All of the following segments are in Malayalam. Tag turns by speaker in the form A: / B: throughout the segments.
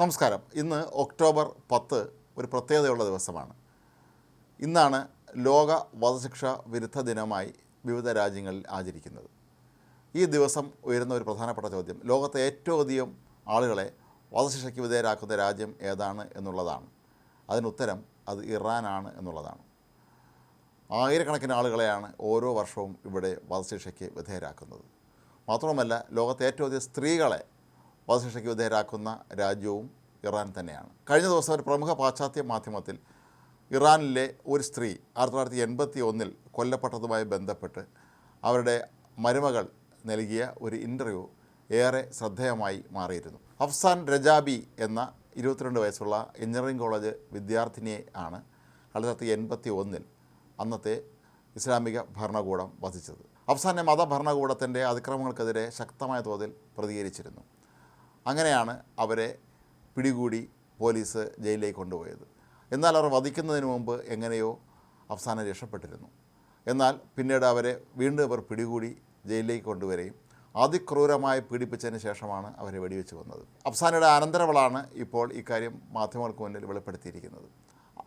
A: നമസ്കാരം. ഇന്ന് ഒക്ടോബർ പത്ത് ഒരു പ്രത്യേകതയുള്ള ദിവസമാണ്. ഇന്നാണ് ലോക വധശിക്ഷ വിരുദ്ധ ദിനമായി വിവിധ രാജ്യങ്ങളിൽ ആചരിക്കുന്നത്. ഈ ദിവസം ഉയരുന്ന ഒരു പ്രധാനപ്പെട്ട ചോദ്യം ലോകത്തെ ഏറ്റവും അധികം ആളുകളെ വധശിക്ഷയ്ക്ക് വിധേയരാക്കുന്ന രാജ്യം ഏതാണ് എന്നുള്ളതാണ്. അതിനുത്തരം അത് ഇറാനാണ് എന്നുള്ളതാണ്. ആയിരക്കണക്കിന് ആളുകളെയാണ് ഓരോ വർഷവും ഇവിടെ വധശിക്ഷയ്ക്ക് വിധേയരാക്കുന്നത്. മാത്രവുമല്ല ലോകത്തെ ഏറ്റവും അധികം സ്ത്രീകളെ വധശിക്ഷയ്ക്ക് വിധേയരാക്കുന്ന രാജ്യവും ഇറാൻ തന്നെയാണ്. കഴിഞ്ഞ ദിവസം ഒരു പ്രമുഖ പാശ്ചാത്യ മാധ്യമത്തിൽ ഇറാനിലെ ഒരു സ്ത്രീ ആയിരത്തി തൊള്ളായിരത്തി എൺപത്തി ഒന്നിൽ കൊല്ലപ്പെട്ടതുമായി ബന്ധപ്പെട്ട് അവരുടെ മരുമകൾ നൽകിയ ഒരു ഇന്റർവ്യൂ ഏറെ ശ്രദ്ധേയമായി മാറിയിരുന്നു. അഫ്സാൻ രജാബി എന്ന ഇരുപത്തിരണ്ട് വയസ്സുള്ള എഞ്ചിനീയറിംഗ് കോളേജ് വിദ്യാർത്ഥിനിയെ ആണ് ആയിരത്തി തൊള്ളായിരത്തി എൺപത്തി ഒന്നിൽ അന്നത്തെ ഇസ്ലാമിക ഭരണകൂടം വധിച്ചത്. അഫ്സാനെ മതഭരണകൂടത്തിന്റെ അതിക്രമങ്ങൾക്കെതിരെ ശക്തമായ തോതിൽ പ്രതികരിച്ചിരുന്നു. അങ്ങനെയാണ് അവരെ പിടികൂടി പോലീസ് ജയിലിലേക്ക് കൊണ്ടുപോയത്. എന്നാൽ അവർ വധിക്കുന്നതിന് മുമ്പ് എങ്ങനെയോ അവസാനം രക്ഷപ്പെട്ടിരുന്നു. എന്നാൽ പിന്നീട് അവരെ വീണ്ടും അവർ പിടികൂടി ജയിലിലേക്ക് കൊണ്ടുവരികയും അതിക്രൂരമായി പീഡിപ്പിച്ചതിന് ശേഷമാണ് അവരെ വെടിവെച്ച് വന്നത് അഫ്സാനയുടെ അനന്തരവളാണ് ഇപ്പോൾ ഇക്കാര്യം മാധ്യമങ്ങൾക്ക് മുന്നിൽ വെളിപ്പെടുത്തിയിരിക്കുന്നത്.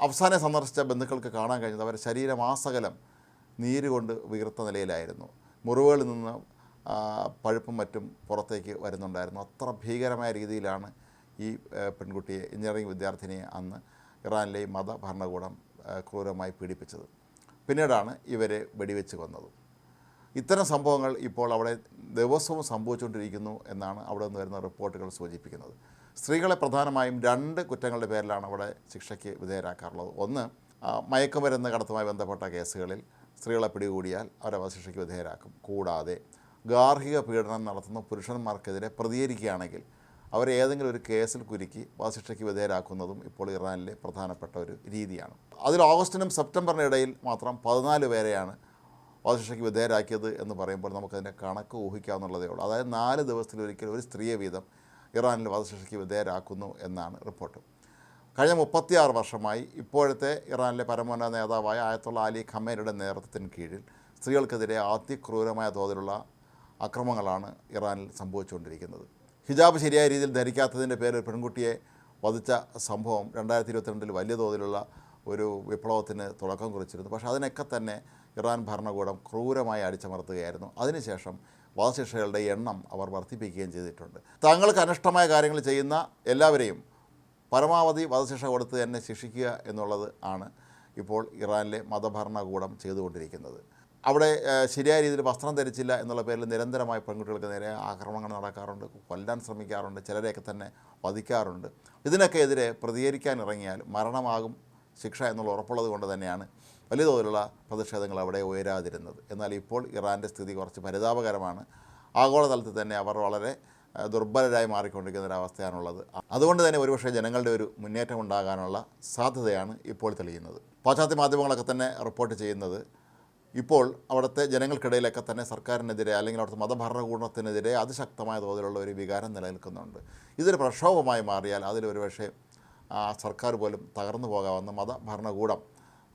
A: അഫ്സാനെ സന്ദർശിച്ച ബന്ധുക്കൾക്ക് കാണാൻ കഴിഞ്ഞത് അവരുടെ ശരീരമാസകലം നീര് കൊണ്ട് വീർത്ത നിലയിലായിരുന്നു. മുറിവുകളിൽ നിന്ന് പഴുപ്പും മറ്റും പുറത്തേക്ക് വരുന്നുണ്ടായിരുന്നു. അത്ര ഭീകരമായ രീതിയിലാണ് ഈ പെൺകുട്ടിയെ എഞ്ചിനീയറിംഗ് വിദ്യാർത്ഥിനിയെ അന്ന് ഇറാനിലെ മത ഭരണകൂടം ക്രൂരമായി പീഡിപ്പിച്ചത്. പിന്നീടാണ് ഇവരെ വെടിവെച്ച് കൊന്നത്. ഇത്തരം സംഭവങ്ങൾ ഇപ്പോൾ അവിടെ ദിവസവും സംഭവിച്ചുകൊണ്ടിരിക്കുന്നു എന്നാണ് അവിടെ നിന്ന് വരുന്ന റിപ്പോർട്ടുകൾ സൂചിപ്പിക്കുന്നത്. സ്ത്രീകളെ പ്രധാനമായും രണ്ട് കുറ്റങ്ങളുടെ പേരിലാണ് അവിടെ ശിക്ഷയ്ക്ക് വിധേയരാക്കാറുള്ളത്. ഒന്ന് മയക്കുമരുന്ന് കടത്തുമായി ബന്ധപ്പെട്ട കേസുകളിൽ സ്ത്രീകളെ പിടികൂടിയാൽ അവരെ വധശിക്ഷയ്ക്ക് വിധേയരാക്കും. കൂടാതെ ഗാർഹിക പീഡനം നടത്തുന്ന പുരുഷന്മാർക്കെതിരെ പ്രതികരിക്കുകയാണെങ്കിൽ അവരെ ഏതെങ്കിലും ഒരു കേസിൽ കുരുക്കി വധശിക്ഷയ്ക്ക് വിധേയരാക്കുന്നതും ഇപ്പോൾ ഇറാനിലെ പ്രധാനപ്പെട്ട ഒരു രീതിയാണ്. അതിൽ ഓഗസ്റ്റിനും സെപ്റ്റംബറിനും ഇടയിൽ മാത്രം പതിനാല് പേരെയാണ് വധശിക്ഷയ്ക്ക് വിധേയരാക്കിയത് എന്ന് പറയുമ്പോൾ നമുക്കതിന്റെ കണക്ക് ഊഹിക്കാവുന്നുള്ളതേ ഉള്ളൂ. അതായത് നാല് ദിവസത്തിലൊരിക്കൽ ഒരു സ്ത്രീയെ വീതം ഇറാനിൽ വധശിക്ഷയ്ക്ക് വിധേയരാക്കുന്നു എന്നാണ് റിപ്പോർട്ട്. കഴിഞ്ഞ മുപ്പത്തിയാറ് വർഷമായി ഇപ്പോഴത്തെ ഇറാനിലെ പരമോന്നത നേതാവായ ആയത്തുള്ള അലി ഖമേനയുടെ നേതൃത്വത്തിന് കീഴിൽ സ്ത്രീകൾക്കെതിരെ അതിക്രൂരമായ തോതിലുള്ള അക്രമങ്ങളാണ് ഇറാനിൽ സംഭവിച്ചുകൊണ്ടിരിക്കുന്നത്. ഹിജാബ് ശരിയായ രീതിയിൽ ധരിക്കാത്തതിന്റെ പേരിൽ പെൺകുട്ടിയെ വധിച്ച സംഭവം രണ്ടായിരത്തി ഇരുപത്തിരണ്ടിൽ വലിയ തോതിലുള്ള ഒരു വിപ്ലവത്തിന് തുടക്കം കുറിച്ചിരുന്നു. പക്ഷേ അതിനൊക്കെ തന്നെ ഇറാൻ ഭരണകൂടം ക്രൂരമായി അടിച്ചമർത്തുകയായിരുന്നു. അതിനുശേഷം വധശിക്ഷകളുടെ എണ്ണം അവർ വർദ്ധിപ്പിക്കുകയും ചെയ്തിട്ടുണ്ട്. തങ്ങൾക്ക് അനിഷ്ടമായ കാര്യങ്ങൾ ചെയ്യുന്ന എല്ലാവരെയും പരമാവധി വധശിക്ഷ കൊടുത്ത് തന്നെ ശിക്ഷിക്കുക എന്നുള്ളത് ആണ് ഇപ്പോൾ ഇറാനിലെ മതഭരണകൂടം ചെയ്തുകൊണ്ടിരിക്കുന്നത്. അവിടെ ശരിയായ രീതിയിൽ വസ്ത്രം ധരിച്ചില്ല എന്നുള്ള പേരിൽ നിരന്തരമായി പെൺകുട്ടികൾക്ക് നേരെ ആക്രമണങ്ങൾ നടക്കാറുണ്ട് കൊല്ലാൻ ശ്രമിക്കാറുണ്ട് ചിലരെയൊക്കെ തന്നെ വധിക്കാറുണ്ട്. ഇതിനൊക്കെ എതിരെ പ്രതികരിക്കാൻ ഇറങ്ങിയാൽ മരണമാകും ശിക്ഷ എന്നുള്ള ഉറപ്പുള്ളത് കൊണ്ട് തന്നെയാണ് വലിയ തോതിലുള്ള പ്രതിഷേധങ്ങൾ അവിടെ ഉയരാതിരുന്നത്. എന്നാൽ ഇപ്പോൾ ഇറാന്റെ സ്ഥിതി കുറച്ച് പരിതാപകരമാണ്. ആഗോളതലത്തിൽ തന്നെ അവർ വളരെ ദുർബലരായി മാറിക്കൊണ്ടിരിക്കുന്ന ഒരവസ്ഥയാണുള്ളത്. അതുകൊണ്ട് തന്നെ ഒരുപക്ഷെ ജനങ്ങളുടെ ഒരു മുന്നേറ്റം ഉണ്ടാകാനുള്ള സാധ്യതയാണ് ഇപ്പോൾ തെളിയുന്നത്. പാശ്ചാത്യ മാധ്യമങ്ങളൊക്കെ തന്നെ റിപ്പോർട്ട് ചെയ്യുന്നത് ഇപ്പോൾ അവിടുത്തെ ജനങ്ങൾക്കിടയിലൊക്കെ തന്നെ സർക്കാരിനെതിരെ അല്ലെങ്കിൽ അവിടുത്തെ മതഭരണകൂടത്തിനെതിരെ അതിശക്തമായ തോതിലുള്ള ഒരു വികാരം നിലനിൽക്കുന്നുണ്ട്. ഇതൊരു പ്രക്ഷോഭമായി മാറിയാൽ അതിലൊരു പക്ഷേ ആ സർക്കാർ പോലും തകർന്നു പോകാവുന്ന മതഭരണകൂടം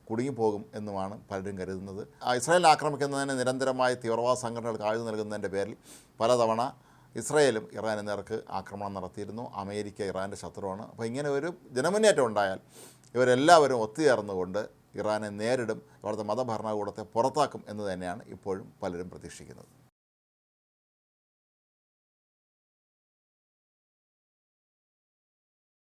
A: കുടുങ്ങിപ്പോകും എന്നുമാണ് പലരും കരുതുന്നത്. ഇസ്രായേൽ ആക്രമിക്കുന്നതിന് നിരന്തരമായി തീവ്രവാദ സംഘടനകൾക്ക് ആയുധം നൽകുന്നതിന്റെ പേരിൽ പലതവണ ഇസ്രായേലും ഇറാന് നേർക്ക് ആക്രമണം നടത്തിയിരുന്നു. അമേരിക്ക ഇറാന്റെ ശത്രുവാണ്. അപ്പോൾ ഇങ്ങനെ ഒരു ജനമുന്നേറ്റം ഉണ്ടായാൽ ഇവരെല്ലാവരും ഒത്തുചേർന്നുകൊണ്ട് ഇറാനെ നേരിടും അവിടുത്തെ മതഭരണകൂടത്തെ പുറത്താക്കും എന്ന് തന്നെയാണ് ഇപ്പോഴും പലരും പ്രതീക്ഷിക്കുന്നത്.